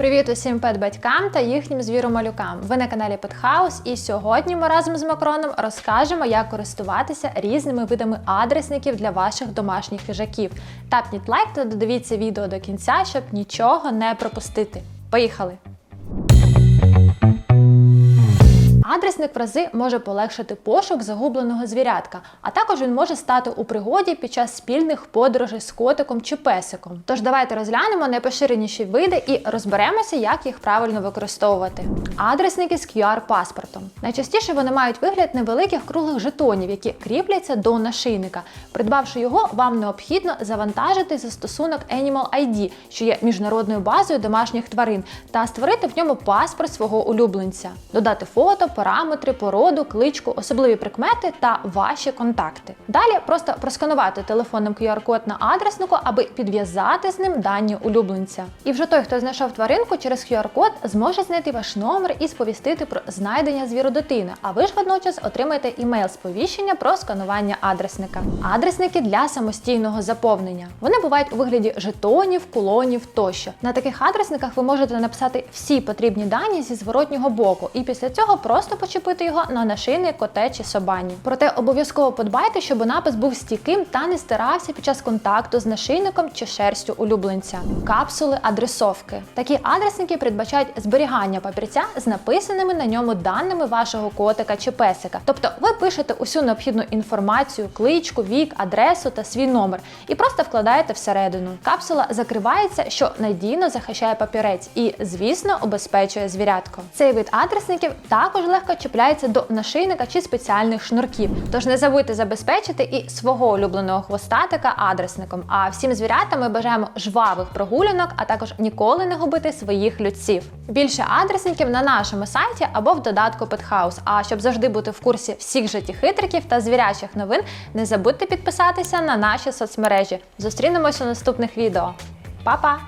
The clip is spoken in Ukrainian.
Привіт усім пет-батькам та їхнім звіромалюкам. Ви на каналі Петхаус, і сьогодні ми разом з Макроном розкажемо, як користуватися різними видами адресників для ваших домашніх хижаків. Тапніть лайк та додивіться відео до кінця, щоб нічого не пропустити. Поїхали! Адресник в рази може полегшити пошук загубленого звірятка, а також він може стати у пригоді під час спільних подорожей з котиком чи песиком. Тож давайте розглянемо найпоширеніші види і розберемося, як їх правильно використовувати. Адресники з QR-паспортом. Найчастіше вони мають вигляд невеликих круглих жетонів, які кріпляться до нашийника. Придбавши його, вам необхідно завантажити застосунок Animal ID, що є міжнародною базою домашніх тварин, та створити в ньому паспорт свого улюбленця, додати фото, параметри, породу, кличку, особливі прикмети та ваші контакти. Далі просто просканувати телефонним QR-код на адреснику, аби підв'язати з ним дані улюбленця. І вже той, хто знайшов тваринку, через QR-код зможе знайти ваш номер і сповістити про знайдення звіродитини. А ви ж водночас отримаєте імейл-сповіщення про сканування адресника. Адресники для самостійного заповнення. Вони бувають у вигляді жетонів, кулонів тощо. На таких адресниках ви можете написати всі потрібні дані зі зворотнього боку, і після цього просто почепити його на нашийник коте чи собані. Проте обов'язково подбайте, щоб напис був стійким та не стирався під час контакту з нашийником чи шерстю улюбленця. Капсули адресовки. Такі адресники передбачають зберігання папірця з написаними на ньому даними вашого котика чи песика. Тобто ви пишете усю необхідну інформацію, кличку, вік, адресу та свій номер і просто вкладаєте всередину. Капсула закривається, що надійно захищає папірець і, звісно, обезпечує звірятко. Цей вид адресників також легко чіпляється до нашийника чи спеціальних шнурків. Тож не забудьте забезпечити і свого улюбленого хвостатика адресником. А всім звірятам ми бажаємо жвавих прогулянок, а також ніколи не губити своїх людців. Більше адресників на нашому сайті або в додатку Pethouse. А щоб завжди бути в курсі всіх життєхитриків та звірячих новин, не забудьте підписатися на наші соцмережі. Зустрінемось у наступних відео. Па-па!